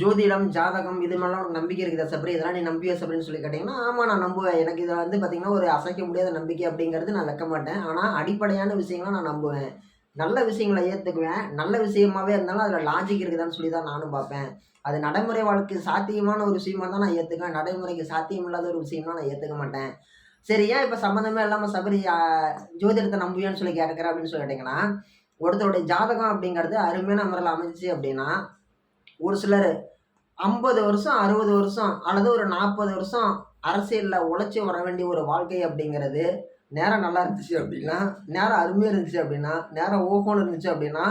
ஜோதிடம் ஜாதகம் இது மாதிரிலாம் உனக்கு நம்பிக்கை இருக்குதா சப்ரி? இதெல்லாம் நீ நம்பியா சப்ரின்னு சொல்லி கேட்டிங்கன்னா ஆமாம் நான் நம்புவேன். எனக்கு இதில் வந்து பார்த்திங்கன்னா ஒரு அசைக்க முடியாத நம்பிக்கை அப்படிங்கிறது நான் வைக்க மாட்டேன். ஆனால் அடிப்படையான விஷயங்களை நான் நம்புவேன். நல்ல விஷயங்களை ஏற்றுக்குவேன் நல்ல விஷயமாவே இருந்தாலும் அதில் லாஜிக் இருக்குதான்னு சொல்லி தான் நானும் பார்ப்பேன். அது நடைமுறை வாழ்க்கை சாத்தியமான ஒரு விஷயமா தான் நான் ஏற்றுக்குவேன் நடைமுறைக்கு சாத்தியம் இல்லாத ஒரு விஷயமா நான் ஏற்றுக்க மாட்டேன். சரி ஏன் இப்போ சம்மந்தமே இல்லாமல் சபரி ஜோதிடத்தை நம்புவேன்னு சொல்லி கேட்குறேன் அப்படின்னு சொல்லி கேட்டிங்கன்னா ஒருத்தருடைய ஜாதகம் அப்படிங்கிறது அருமையான முறையில் அமைஞ்சிச்சு அப்படின்னா ஒரு சிலர் ஐம்பது வருஷம் அறுபது வருஷம் அல்லது ஒரு நாற்பது வருஷம் அரசியலில் உழைச்சி வர வேண்டிய ஒரு வாழ்க்கை அப்படிங்கிறது நேரம் நல்லா இருந்துச்சு அப்படின்னா நேரம் அருமையாக இருந்துச்சு அப்படின்னா நேரம் ஓகோன்னு இருந்துச்சு அப்படின்னா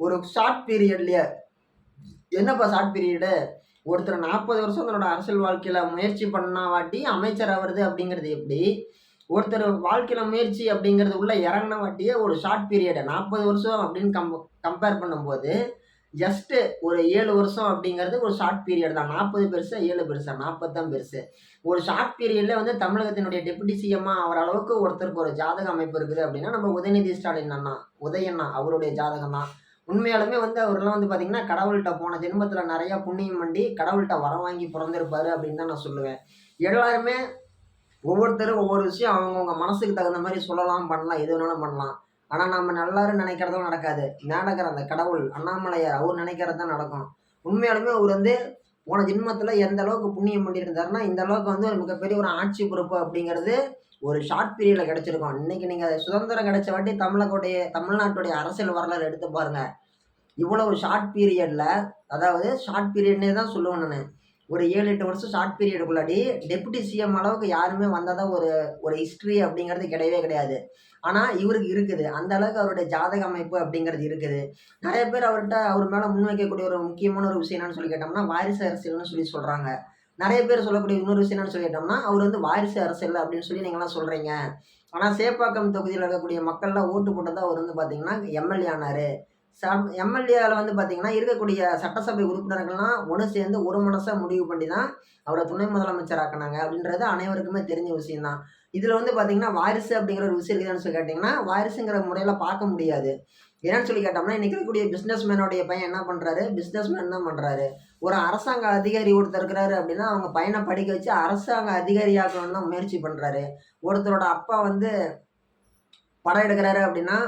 ஒரு ஷார்ட் பீரியட்லேயே என்னப்பா ஷார்ட் பீரியடு ஒருத்தர் நாற்பது வருஷம் தன்னோட அரசியல் வாழ்க்கையில் முயற்சி பண்ணா வாட்டி அமைச்சர் ஆகிறது அப்படிங்கிறது எப்படி? ஒருத்தர் வாழ்க்கையில் முயற்சி அப்படிங்கிறது உள்ள இறங்கின வாட்டியே ஒரு ஷார்ட் பீரியடு நாற்பது வருஷம் அப்படின்னு கம் கம்பேர் பண்ணும்போது ஜஸ்ட்டு ஒரு ஏழு வருஷம் அப்படிங்கிறது ஒரு ஷார்ட் பீரியட் தான். நாற்பது பெருசு ஏழு பெருசா? நாற்பது தான் பெருசு. ஒரு ஷார்ட் பீரியடில் வந்து தமிழகத்தினுடைய டெபுட்டி சிஎம்மா அவர் அளவுக்கு ஒருத்தருக்கு ஒரு ஜாதக அமைப்பு இருக்குது அப்படின்னா நம்ம உதயநிதி ஸ்டாலின் அண்ணா உதயண்ணா அவருடைய ஜாதகம் தான். உண்மையாலுமே வந்து அவர்லாம் வந்து பார்த்தீங்கன்னா கடவுள்கிட்ட போன ஜென்மத்தில் நிறையா புண்ணியம் பண்ணி கடவுள்கிட்ட வரம் வாங்கி பிறந்திருப்பாரு அப்படின்னு தான் நான் சொல்லுவேன். எல்லாருமே ஒவ்வொருத்தரும் ஒவ்வொரு விஷயம் அவங்கவுங்க மனசுக்கு தகுந்த மாதிரி சொல்லலாம் பண்ணலாம் எது வேணாலும் பண்ணலாம். ஆனால் நம்ம நல்லாரும் நினைக்கிறதும் நடக்காது. மேடக்கிற அந்த கடவுள் அண்ணாமலையார் அவர் நினைக்கிறது தான் நடக்கும். உண்மையாலுமே அவர் வந்து போன ஜென்மத்தில் எந்த அளவுக்கு புண்ணியம் பண்ணியிருந்தாருன்னா இந்த அளவுக்கு வந்து ஒரு மிகப்பெரிய ஒரு ஆட்சி பொறுப்பு அப்படிங்கிறது ஒரு ஷார்ட் பீரியடில் கிடச்சிருக்கும். இன்னைக்கு நீங்கள் சுதந்திரம் கிடைச்ச வாட்டி தமிழகோடைய தமிழ்நாட்டுடைய அரசியல் வரலாறு எடுத்து பாருங்கள் இவ்வளவு ஷார்ட் பீரியடில் அதாவது ஷார்ட் பீரியட்னே தான் சொல்லுவேன் நான். ஒரு ஏழு எட்டு வருஷம் ஷார்ட் பீரியடுக்குள்ளாடி டெபுட்டி சிஎம் அளவுக்கு யாருமே வந்ததா ஒரு ஒரு ஹிஸ்ட்ரி அப்படிங்கிறது கிடையவே கிடையாது. ஆனால் இவருக்கு இருக்குது. அந்த அளவுக்கு அவருடைய ஜாதக அமைப்பு அப்படிங்கிறது இருக்குது. நிறைய பேர் அவர்கிட்ட அவர் மேலே முன்வைக்கக்கூடிய ஒரு முக்கியமான ஒரு விஷயம் என்னன்னு சொல்லி கேட்டோம்னா வாரிசு அரசியல்னு சொல்லி சொல்கிறாங்க நிறைய பேர் சொல்லக்கூடிய இன்னொரு விஷயம் என்னன்னு சொல்லி கேட்டோம்னா அவர் வந்து வாரிசு அரசியல் அப்படின்னு சொல்லி நீங்களாம் சொல்கிறீங்க ஆனால் சேப்பாக்கம் தொகுதியில் இருக்கக்கூடிய மக்கள்லாம் ஓட்டு போட்டதாக அவர் வந்து பார்த்தீங்கன்னா எம்எல்ஏ ஆனார். எம்எல்ஏவில் வந்து பார்த்தீங்கன்னா இருக்கக்கூடிய சட்டசபை உறுப்பினர்கள்லாம் ஒன்று சேர்ந்து ஒரு மனசாக முடிவு பண்ணி தான் அவரை துணை முதலமைச்சராக்கினாங்க அப்படின்றது அனைவருக்குமே தெரிஞ்ச விஷயம்தான். இதில் வந்து பார்த்தீங்கன்னா வாரிசு அப்படிங்கிற ஒரு விஷயம் இருக்குதுன்னு சொல்லி கேட்டிங்கன்னா வாரிசுங்கிற முறையில் பார்க்க முடியாது. ஏன்னு சொல்லி கேட்டோம்னா இன்றைக்கி இருக்கக்கூடிய பிஸ்னஸ் மேனுடைய பையன் என்ன பண்ணுறாரு பிஸ்னஸ் மேன் தான் பண்ணுறாரு ஒரு அரசாங்க அதிகாரி ஒருத்தர் இருக்கிறாரு அப்படின்னா அவங்க பையனை படிக்க வச்சு அரசாங்க அதிகாரியாக்கணும்னு தான் முயற்சி பண்ணுறாரு ஒருத்தரோட அப்பா வந்து படம் எடுக்கிறாரு அப்படின்னா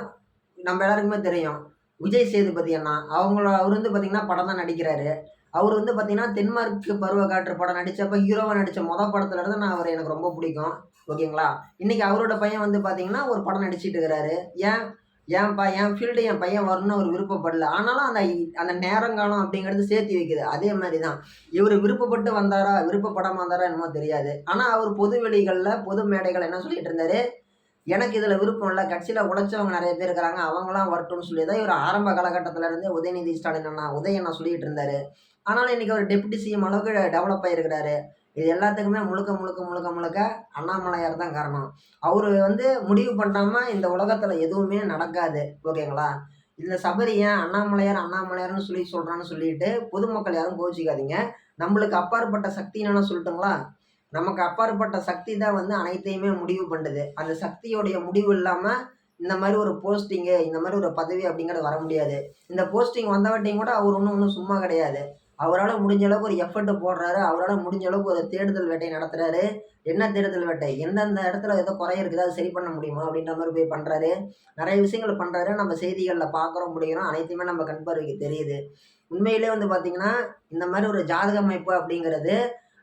நம்ம எல்லாருக்குமே தெரியும். விஜய் சேதுபதி அண்ணா. அவங்கள அவர் வந்து பார்த்தீங்கன்னா படம் தான் நடிக்கிறாரு. அவர் வந்து பார்த்தீங்கன்னா தென்மார்க்கு பருவ காற்று படம் நடித்தப்ப ஹீரோவாக நடித்த மொதல் படத்துல இருந்து நான் அவர் எனக்கு ரொம்ப பிடிக்கும். ஓகேங்களா? இன்னைக்கு அவரோட பையன் வந்து பார்த்தீங்கன்னா ஒரு படம் நடிச்சிட்டு இருக்கிறாரு. ஏன்? ஏன்ப்பா என் ஃபீல்டு என் பையன் வரணும்னு அவர் விருப்பப்படல. ஆனாலும் அந்த அந்த நேரங்காலம் அப்படிங்கிறது சேர்த்து வைக்குது. அதே மாதிரி தான் இவர் விருப்பப்பட்டு வந்தாரா விருப்பப்படாம வந்தாரா என்னமோ தெரியாது. ஆனால் அவர் பொது வெளிகளில் பொது மேடைகள் என்ன சொல்லிட்டு இருந்தாரு? எனக்கு இதில் விருப்பம் இல்லை. கட்சியில் உழைச்சவங்க நிறைய பேர் இருக்கிறாங்க அவங்களாம் வரட்டும்னு சொல்லி தான் இவர் ஆரம்ப காலகட்டத்திலேருந்து உதயநிதி ஸ்டாலின் அண்ணா உதயண்ணா சொல்லிட்டு இருந்தாரு. ஆனாலும் இன்றைக்கி அவர் டெப்டி சிஎம் அளவுக்கு டெவலப் ஆகிருக்கிறாரு இது எல்லாத்துக்குமே முழுக்க முழுக்க முழுக்க முழுக்க அண்ணாமலையார் தான் காரணம். அவர் வந்து முடிவு பண்ணாமல் இந்த உலகத்தில் எதுவுமே நடக்காது. ஓகேங்களா? இந்த சபரி ஏன் அண்ணாமலையார் அண்ணாமலையார்னு சொல்லி சொல்கிறான்னு சொல்லிட்டு பொதுமக்கள் யாரும் கோச்சிக்காதீங்க நம்மளுக்கு அப்பாற்பட்ட சக்தி என்னன்னு சொல்லட்டுங்களா? நமக்கு அப்பாற்பட்ட சக்தி தான் வந்து அனைத்தையுமே முடிவு பண்ணுது. அந்த சக்தியோடைய முடிவு இல்லாமல் இந்த மாதிரி ஒரு போஸ்டிங்கு இந்த மாதிரி ஒரு பதவி அப்படிங்கிறது வர முடியாது. இந்த போஸ்டிங் வந்தவட்டையும் கூட அவர் ஒன்றும் ஒன்றும் சும்மா கிடையாது. அவரால் முடிஞ்ச அளவுக்கு ஒரு எஃபர்ட் போடுறாரு. அவரால் முடிஞ்ச அளவுக்கு ஒரு தேடுதல் வேட்டை நடத்துறாரு. என்ன தேடுதல் வேட்டை? எந்தெந்த இடத்துல ஏதோ குறைய இருக்குது? அதை சரி பண்ண முடியுமா? அப்படின்ற மாதிரி போய் பண்ணுறாரு நிறைய விஷயங்கள் பண்ணுறாரு நம்ம செய்திகளில் பார்க்குறோம் முடிகிறோம் அனைத்தையுமே நம்ம கண்பார்வைக்கு தெரியுது. உண்மையிலே வந்து பார்த்திங்கன்னா இந்த மாதிரி ஒரு ஜாதக அமைப்பு அப்படிங்கிறது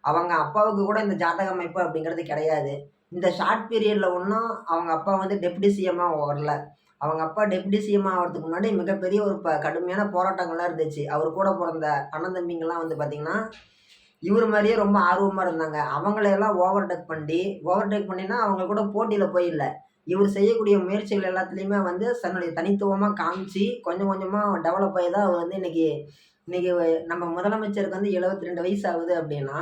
அவங்க அப்பாவுக்கு கூட இந்த ஜாதக அமைப்பு அப்படிங்கிறது கிடையாது. இந்த ஷார்ட் பீரியடில் ஒன்றும் அவங்க அப்பா வந்து டெப்டி சிஎம்மாக வரல. அவங்க அப்பா டெப்டி சிஎம் ஆகிறதுக்கு முன்னாடி மிகப்பெரிய ஒரு ப கடுமையான போராட்டங்கள்லாம் இருந்துச்சு. அவர் கூட பிறந்த அண்ணன் தம்பிங்கெல்லாம் வந்து பார்த்திங்கன்னா இவர் மாதிரியே ரொம்ப ஆர்வமாக இருந்தாங்க. அவங்களையெல்லாம் ஓவர்டேக் பண்ணி ஓவர்டேக் பண்ணினா அவங்க கூட போட்டியில் போயிடல இவர் செய்யக்கூடிய முயற்சிகள் எல்லாத்துலேயுமே வந்து தன்னுடைய தனித்துவமாக காமிச்சு கொஞ்சம் கொஞ்சமாக டெவலப் ஆகி தான் அவர் வந்து இன்றைக்கி இன்னைக்கு நம்ம முதலமைச்சருக்கு வந்து 72 ரெண்டு வயசு ஆகுது அப்படின்னா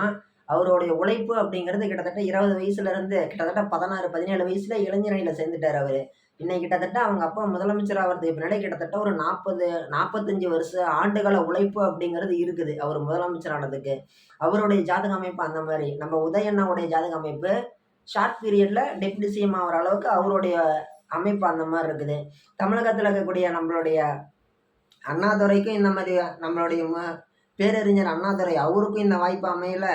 அவருடைய உழைப்பு அப்படிங்கிறது கிட்டத்தட்ட இருபது வயசுல இருந்து கிட்டத்தட்ட பதினாறு பதினேழு வயசுல இளைஞரணியில சேர்ந்துட்டார் அவர். இன்னைக்கு கிட்டத்தட்ட அவங்க அப்பா முதலமைச்சர் ஆகிறதுக்கு பின்னாடி கிட்டத்தட்ட ஒரு நாற்பது நாற்பத்தஞ்சு வருஷ ஆண்டுகால உழைப்பு அப்படிங்கிறது இருக்குது அவர் முதலமைச்சர் ஆனதுக்கு அவருடைய ஜாதக அமைப்பு அந்த மாதிரி. நம்ம உதயண்ணாவுடைய ஜாதக அமைப்பு ஷார்ட் பீரியடில் டெப்டி சிஎம் ஆகிற அளவுக்கு அவருடைய அமைப்பு அந்த மாதிரி இருக்குது. தமிழகத்தில் இருக்கக்கூடிய நம்மளுடைய அண்ணாதுரைக்கும் இந்த மாதிரி நம்மளுடைய மு பேரறிஞர் அண்ணாதுரை அவருக்கும் இந்த வாய்ப்பு அமையல.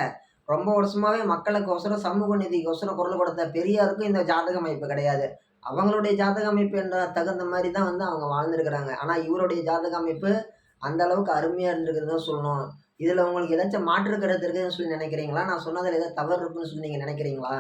ரொம்ப வருஷமாவே மக்களுக்கோசரம் சமூக நீதிக்கோசரம் குரல் கொடுத்த பெரியாருக்கும் இந்த ஜாதக அமைப்பு கிடையாது. அவங்களுடைய ஜாதக அமைப்பு என்ற தகுந்த மாதிரி தான் வந்து அவங்க வாழ்ந்துருக்கிறாங்க. ஆனால் இவருடைய ஜாதக அமைப்பு அந்த அளவுக்கு அருமையாக இருந்திருக்குது தான் சொல்லணும். இதில் உங்களுக்கு ஏதாச்சும் மாற்று கருத்து இருக்குதுன்னு சொல்லி நினைக்கிறீங்களா? நான் சொன்னதில் ஏதாவது தவறு இருக்குன்னு சொல்லி நீங்கள் நினைக்கிறீங்களா?